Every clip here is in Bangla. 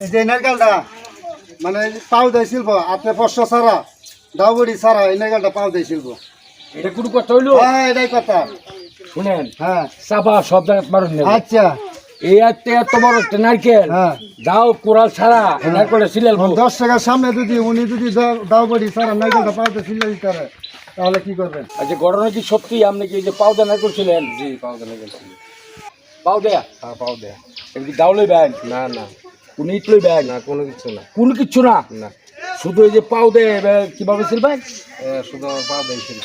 এই যে নারকেলটা মানে পাও দেয় শিল্প আপনি পশ্চ ছাড়া দাউবড়ি ছাড়া এই নারকেলটা পাও দেয় শিল্প। এটা কোনো কথা হইল? হ্যাঁ এটাই কথা। শুনেন হ্যাঁ। চাপা সব মারুন আচ্ছা। এই একটা নারকেল। হ্যাঁ। দাও কোরাল ছাড়া নারকেলটা সিলেল দশ টাকার সামনে যদি উনি যদি দাও- দাউবড়ি ছাড়া নারকেলটা পাওতে শিল্প দিতে পারে তাহলে কি করবেন? আচ্ছা ঘটনা কি সত্যি আপনি কি এই যে নারকেল ছিলেন? জি পাউডার লেগেছে পাও দেয়া হ্যাঁ পাও দেয়া এটা কি দাউলে ব্যাগ না না। কোন ইটলই ব্যাগ। না কোনো কিছু না। কোনো কিচ্ছু না? না। শুধু এই যে পাও দেয় এবার কীভাবে সিলবেন এ, শুধু আমার পাও দিয়েছিল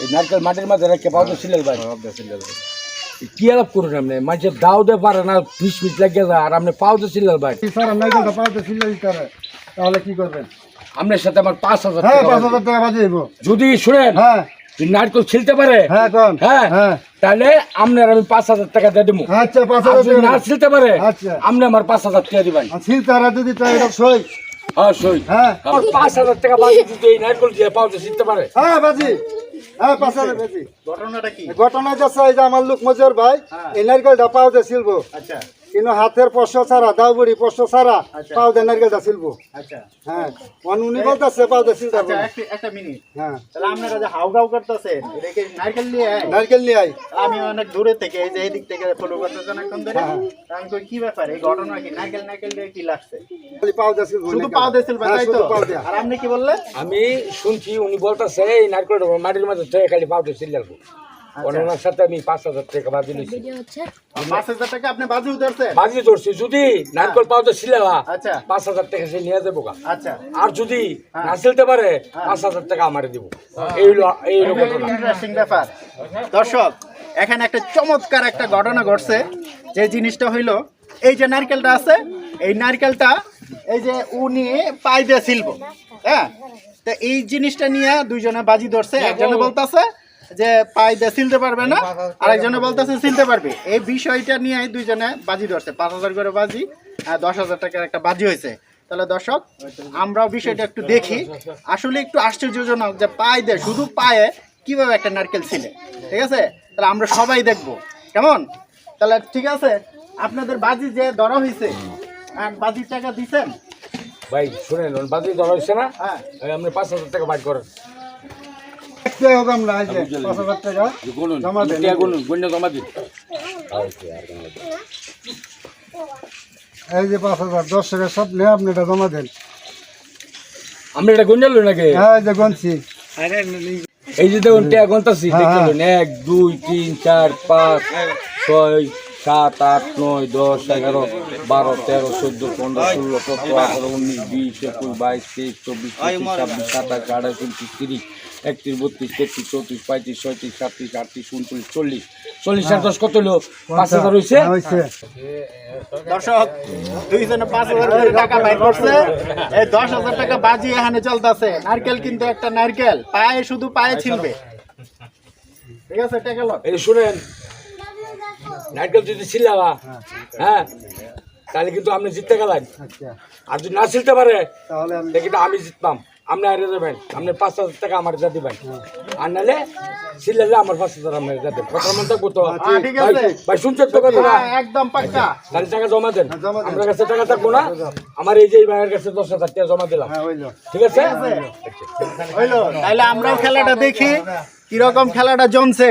এই নারকেল মাটির মাঝে রেখে পাউদা সিলেল ভাই সব দিয়েছিল কি আলাপ করুন আপনি? মানুষের দাও দে পারে না ফিস ফিস লাগিয়ে যায় আর আপনি পাউদা সিলেল ভাই ছাড়া নারকেলটা পাওতে শিল্প দিতে পারে তাহলে কি করবেন? আপনার সাথে আমার পাঁচ হাজার হ্যাঁ টাকা পাঁচ হাজার টাকা বাজিয়ে দেবো। যদি শুনেন হ্যাঁ। নারকেল ছিলতে পারে? হ্যাঁ কোন? হ্যাঁ। হ্যাঁ। তাহলে আপনার আমি পাঁচ হাজার টাকা দিয়ে দেবো আচ্ছা পাঁচ হাজার না ছিলতে পারে আচ্ছা। আপনি আমার পাঁচ হাজার টাকা দিবেন। আর যদি তাই এটা সই। হ্যাঁ সই। হ্যাঁ। পাঁচ হাজার টাকা বাজে যদি এই নারকেল দিয়ে ছিলতে পারে। হ্যাঁ বাজি। হ্যাঁ পাঁচ হাজার বাজি। ঘটনাটা কি? ঘটনা যাচ্ছে এই যে আমার লোক মজুর ভাই এই নারকেলটা পাওতে শিলবো আচ্ছা। কিন্তু হাতের পশ্চ ছাড়া দাউবুড়ি পশ্চ ছাড়া আচ্ছা। পাওতে নারকেলটা শিলবো আচ্ছা। হ্যাঁ অন উনি বলতেছে শিলতে আচ্ছা একটা- একটা মিনিট। হ্যাঁ। তাহলে আপনারা যে হাউগাউ করতেছেন এটা কি নারকেল নিয়ে আয়? নারকেল নিয়ে আই আমি অনেক দূরে থেকে এই যে এই দিক থেকে ফলো করতেছেন এখন ধরে। হ্যাঁ। আমি কই কি ব্যাপার? এই ঘটনা কি? নারকেল নারকেল দিয়ে কি লাগছে? খালি পাওতে শিলবো শুধু পাও হ্যাঁ, তাই তো? পাও। আর আপনি কি বললেন? আমি শুনছি উনি বলতেছে এই নারকেল মাটির মাঝে থেকে খালি পাউডার সিলেল ওনার সাথে আমি পাঁচ হাজার টাকা বাজি নিয়েছি পাঁচ হাজার টাকা আপনি বাজু উঠাচ্ছেন বাজি ধরছি যদি নারকেল পাউডার সিলেবা আচ্ছা। পাঁচ হাজার টাকা সে নিয়ে যাব গা। আচ্ছা। আর যদি না সিলতে পারে পাঁচ হাজার টাকা আমারে দিব। এই হলো এই হলো ঘটনা। ইন্টারেস্টিং ব্যাপার। দর্শক এখানে একটা চমৎকার একটা ঘটনা ঘটছে। যে জিনিসটা হইল এই যে নারকেলটা আছে এই নারকেলটা এই যে উনি পাই দিয়ে শিল্প হ্যাঁ? তো এই জিনিসটা নিয়ে দুইজনে বাজি ধরছে। একজনে বলতেছে যে পাই দিয়ে সিলতে পারবে না আরেকজনে বলতেছে সিলতে পারবে। এই বিষয়টা নিয়ে দুইজনে বাজি ধরছে। পাঁচ হাজার করে বাজি দশ হাজার টাকার একটা বাজি হয়েছে। তাহলে দর্শক আমরাও বিষয়টা একটু দেখি। আসলে একটু আশ্চর্যজনক যে পায়ে দেয় শুধু পায়ে কীভাবে একটা নারকেল ছিলে? ঠিক আছে? তাহলে আমরা সবাই দেখব। কেমন? তাহলে ঠিক আছে? আপনাদের বাজি যে ধরা হয়েছে আর বাজির টাকা দিছেন ভাই শুনেন ওর বাজি ধরা হয়েছে না? হ্যাঁ। আপনি পাঁচ হাজার টাকা বাইর করেন। এই যে পাঁচ হাজার দশ টাকা সব নিয়ে আপনি এটা জমা দেন। আমরা এটা গুঞ্জাল নাকি? হ্যাঁ এই যে গনছি। এই যে দেখুন টাকা গন্তাছি হ্যাঁ, এক দুই তিন চার পাঁচ ছয় সাত আট নয় দশ এগারো বারো তেরো চোদ্দ পনেরো ষোলো সতেরো আঠারো উনিশ বিশ একুশ বাইশ তেইশ চব্বিশ পঁচিশ ছাব্বিশ সাতাশ আঠাশ উনত্রিশ তিরিশ একত্রিশ বত্রিশ তেত্রিশ চৌত্রিশ পঁয়ত্রিশ ছয়ত্রিশ সাতত্রিশ আটত্রিশ উনত্রিশ চল্লিশ। চল্লিশ আর দশ কত হলো পাঁচ হাজার হয়েছে হ্যাঁ, দর্শক দুইজনে পাঁচ হাজার করে টাকা বাইর করছে। এই দশ হাজার টাকা বাজি এখানে চলতেছে। নারকেল কিন্তু একটা নারকেল। পায়ে শুধু পায়ে ছিলবে। ঠিক আছে টাকা লোক এই শুনেন নারকেল যদি ছিলাবা হ্যাঁ তাহলে কিন্তু আপনি জিততে গেলেন আচ্ছা। আর যদি না ছিলতে পারে তাহলে আমি দেখি আমি জিততাম আপনি হারে যাবেন আপনি পাঁচ হাজার টাকা আমার যা দিবেন। আর নাহলে ছিলালে আমার পাঁচ হাজার আমার যা দেবেন কথা মন থাকব তো হ্যাঁ। ভাই- শুনছেন তো কথা হ্যাঁ, একদম পাক্কা। তাহলে টাকা জমা দেন। হ্যাঁ। আপনার কাছে টাকা থাকব না? আমার এই যে এই ভাইয়ের কাছে দশ হাজার টাকা জমা দিলাম। হ্যাঁ ঠিক আছে? তাহলে আমরাও খেলাটা দেখি। কীরকম খেলাটা জমছে।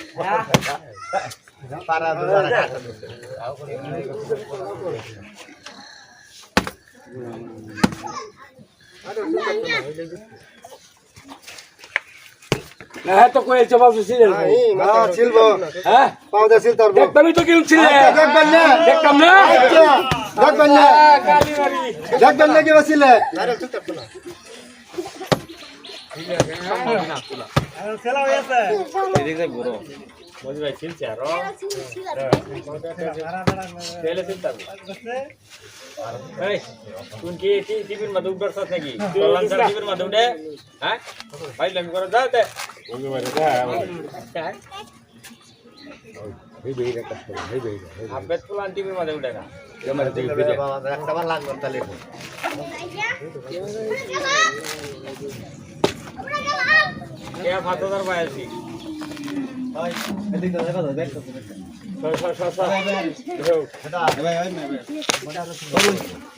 কে হ্যাঁ তো কয়েছে বাবু ছিলেন হ্যাঁ ছিলব হ্যাঁ? পাও দে ছিল তারবো দেখতামই তো কেউ ছিলেন দেখবেন না। দেখতাম না? আচ্ছা, দেখবেন না। গালি মারি দেখবেন না কি বসিলে বুঝি ভাই চিনছে আর তেলে চিন্তা এই তুই কি টি- টিভির মধ্যে উঠবার সাথ নাকি চললাম স্যার টিভির মধ্যে উঠে হ্যাঁ ভাই আমি করে যাও তে আপনি চলান টিভির মধ্যে উঠে না ক্যামেরা থেকে ভিডিও একটা বার লাগবে তাহলে কে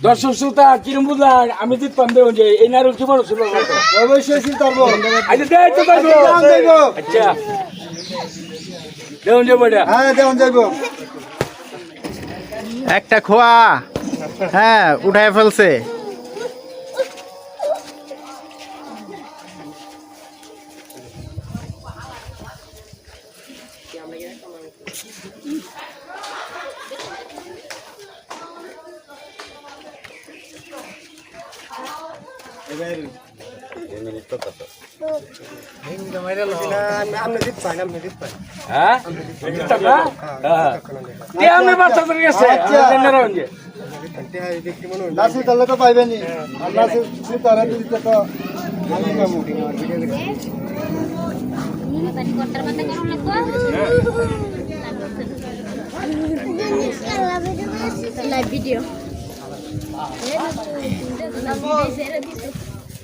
দর্শক শ্রোতা কিরম বুঝলাম আমি তো পাম দেব যে এই নারুল কি ছিল অবশ্যই আচ্ছা আচ্ছা দেউন বড়া হ্যাঁ যাইবো একটা খোয়া। হ্যাঁ উঠায় ফেলছে। এবার পাইবেনি লাইভ ভিডিও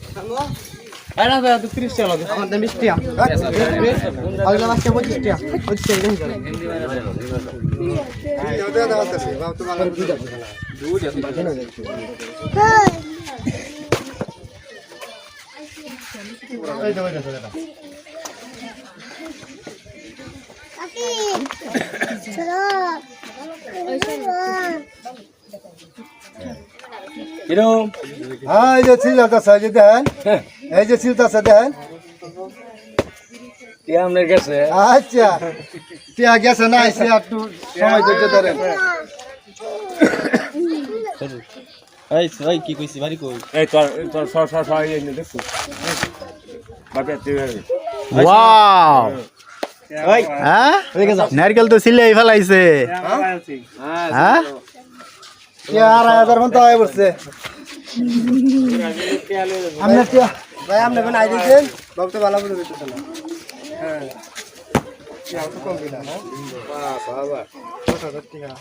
টাকা হ্যাঁ তে আমি বাচ্চা ধরে গেছে আচ্ছা। নারুল যে নাসি তাহলে তো পাইবেনি আর নাসি সিতারা দিতে তো আমি কামু Live video. কিরম হ্যাঁ এই যে সিল আছে এই যে দেখেন এই যে আছে দেখেন গেছে আচ্ছা। টিয়া গেছে না এসে একটু সময় ধৈর্য ধরেন। এই তোর তোর সর সর সর এই নে দেখছ বাপে তুই ওয়াও! হ্যাঁ? নারকেল তো সিলাই ফেলাইছে। হ্যাঁ টিয়া আড়াই হাজার মতো আয় পড়ছে। আপনার ভাই আপনি কোন আই দিয়েছেন? বলতে ভালো করে দিতেছে না। হ্যাঁ টিয়া।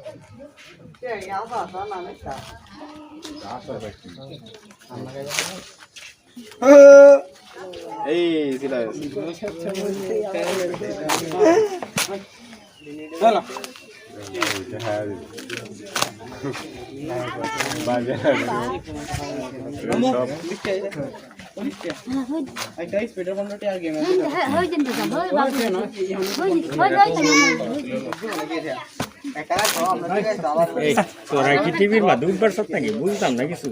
তো কম দিলা হ্যাঁ বাবা কত হাজার তোরা কি টিভির মধ্যে উঠবার নাকি? বুঝতাম না কিছু।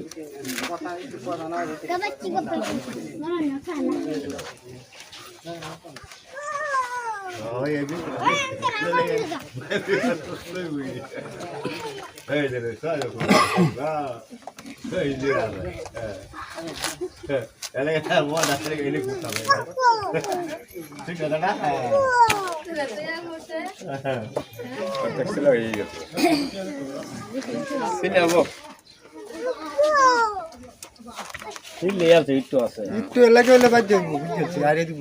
চিল্লে আছে আছে একটু এলাকা হলে বাদ দেবো বুঝছি আরে দিব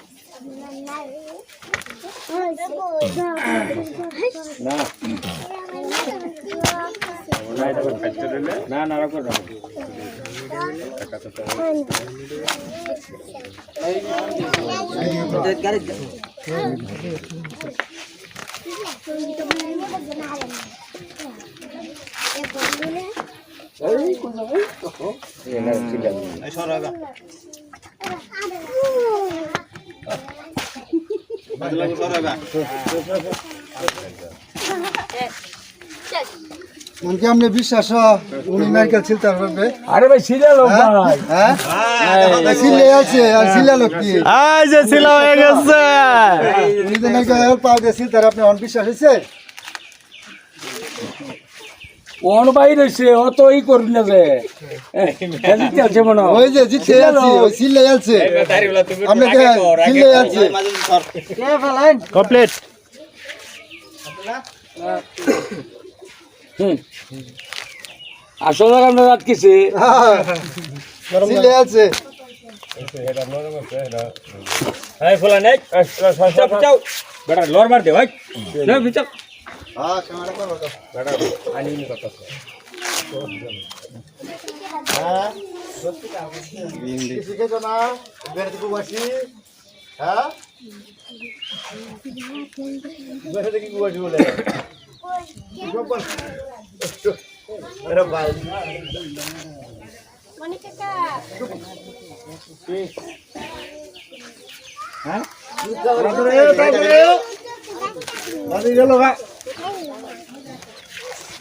তো খেলা চলতে আইডি দেবে এই জায়গায় অ্যালবাম না না না রাখো রাখো মনকে আপনি বিশ্বাস উনি নারকেল ছিলতে পারবে আরে ভাই সিরিয়াল ভাই হ্যাঁ? সিলে আছে আর লোক কি? এই যে ছিল হয়ে গেছে। উনি নারকেল পাও দিয়ে ছিলতে আপনি অন বিশ্বাস হয়েছে? ই না যে। আছে মনে হয়। ওই যে জিতে আছে ওই সিলে আছে আপনাকে সিলে আছে কমপ্লিট। হুম। আসলে আমরা সিলে আছে চাও বেটা লর মার দে ভাই। না বিচার হ্যাঁ ক্যামেরা করো তো হ্যাঁ শিখে তো না বেড়ে দিবো বাসি হ্যাঁ বেড়ে দেখি গুয়াছি বলে আরে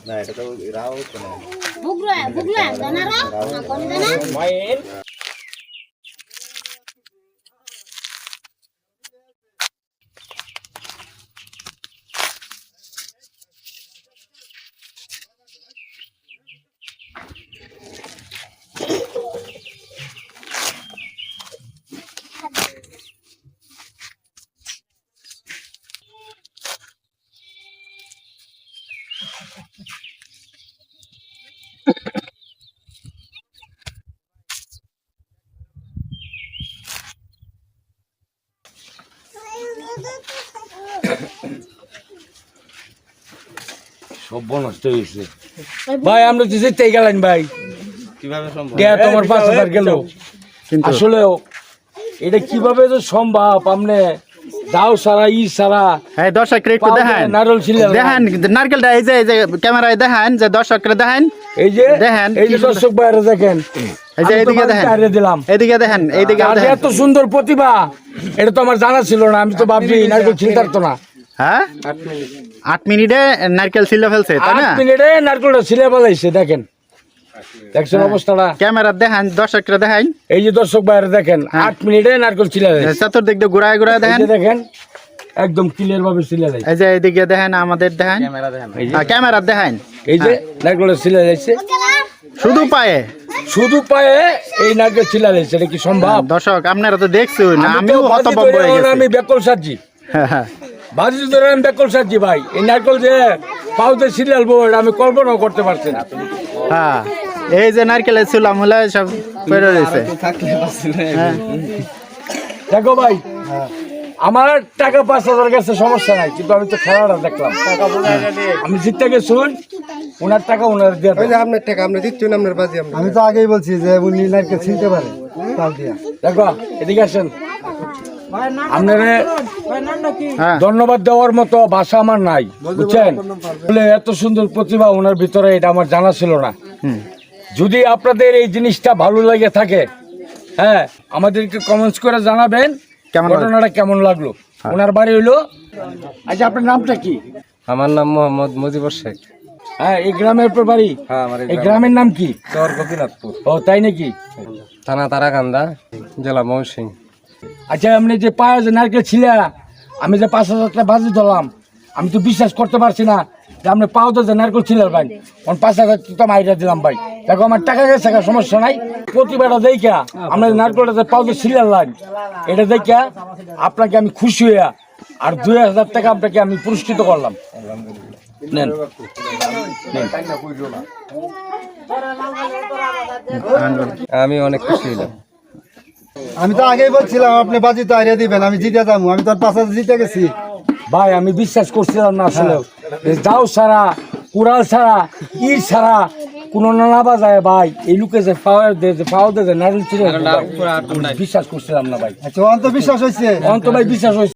ভাই এটা তো রাও ভাই বুগলো বুগলো দানা রাও কোন দানা মাইন সব নষ্ট হয়েছে ভাই আমরা তো যেতে গেলেন ভাই। কীভাবে সম্ভব? তোমার পাঁচ হাজার গেল আসলেও এটা কীভাবে তো সম্ভব আপনি দাও সারা ই সারা। এই দর্শকরা একটু দেখেন। নারকেল ছিলেন না। দেখেন নারকেলটা এই যে এই যে ক্যামেরায় দেখেন যে দর্শকরা দেখেন। এই যে দেখেন, এই যে দর্শক বাইরে দেখেন। এই যে এইদিকে দেখেন। দিলাম। এইদিকে দেখেন এইদিকে আর দেখেন। এত সুন্দর প্রতিভা এটা তো আমার জানা ছিল না আমি তো ভাবছি নারকেল ছিলতে পারতো না। হ্যাঁ? আট মিনিটে। নারকেল ছিলে ফেলছে তাই না? আট মিনিটে নারকেলটা ছিলে বলাইছে দেখেন। দেখছেন অবস্থাটা? ক্যামেরা দেখেন দর্শকরা দেখেন এই যে দর্শক বাইরে দেখেন আট মিনিটে নারকেল ছিলে দেয়। চতুর্দিক দিয়ে ঘুরায় ঘুরায় দেখেন। দেখেন একদম ক্লিয়ার ভাবে ছিলে দেয়। এই যে এইদিকে দেখেন আমাদের দেখেন। এই যে- হ্যাঁ, ক্যামেরা দেখেন। এই যে নারকেলটা ছিলে যাচ্ছে শুধু পায়ে। শুধু পায়ে এই নারকেল ছিলে যাচ্ছে এটা কি সম্ভব? দর্শক আপনারা তো দেখছেন আমিও হতভম্ব হয়ে গেছি। আমি বেকল সাজি হ্যাঁ, হ্যাঁ। ধরে আমি বেকল সাজি ভাই। এই নারকেল যে পাউতে সিরিয়াল এটা আমি কল্পনাও করতে পারছি না। হ্যাঁ। এই যে নারকেলের চুলা মুলা সব পেরে রয়েছে হ্যাঁ। দেখো ভাই আমার টাকা পাঁচ হাজার গেছে সমস্যা নাই কিন্তু আমি তো খেলাটা দেখলাম। আমি জিততে গেছুন ওনার টাকা ওনার দিয়ে আপনার টাকা আপনি দিচ্ছেন আপনার বাজি আমি তো আগেই বলছি যে উনি নারকেল ছিলতে পারে দেখো এদিকে আসেন। আপনারা হ্যাঁ। ধন্যবাদ দেওয়ার মতো ভাষা আমার নাই বুঝছেন? বলে এত সুন্দর প্রতিভা ওনার ভিতরে এটা আমার জানা ছিল না। হুম। যদি আপনাদের এই জিনিসটা ভালো লাগে থাকে হ্যাঁ আমাদেরকে কমেন্টস করে জানাবেন কেমন লাগল? ঘটনাটা কেমন লাগল। ওনার বাড়ি হইল আচ্ছা আপনার নামটা কি? আমার নাম মোহাম্মদ মুজিবুর শেখ। হ্যাঁ এই গ্রামের উপর বাড়ি? হ্যাঁ আমার এই গ্রামের নাম কি? চর গোপীনাথপুর। ও তাই নাকি? থানা তারাকান্দা জেলা ময়মনসিং আচ্ছা আপনি যে পায়ে যে নারকেল ছিল আমি যে পাঁচ হাজার টাকা বাজি ধরলাম আমি তো বিশ্বাস করতে পারছি না। যে আপনি পাও তো যে নারকেল ছিল ভাই অন পাঁচ হাজার তো মাইরা দিলাম ভাই। দেখো আমার টাকা গেছে সমস্যা নাই। প্রতিবারটা দেখা আমরা নারকেলটা পাও ছিলার লাগ এটা দেখা আপনাকে আমি খুশি হইয়া আর দুই হাজার টাকা আপনাকে আমি পুরস্কৃত করলাম। নেন। আমি অনেক খুশি হলাম আমি তো আগেই বলছিলাম আপনি বাজি তো হারিয়ে দিবেন আমি জিতে যাব আমি তো আর পাঁচ হাজার জিতে গেছি। ভাই আমি বিশ্বাস করছিলাম না আসলে। যাও ছাড়া কুড়াল ছাড়া ইট ছাড়া কোন নানা বাজায় ভাই। এই লোকে যে পাওয়ার দে যে পাওয়া দে যে নারকেল ছিল বিশ্বাস করছিলাম না ভাই। আচ্ছা অন্ত বিশ্বাস হয়েছে অন্ত ভাই বিশ্বাস হয়েছে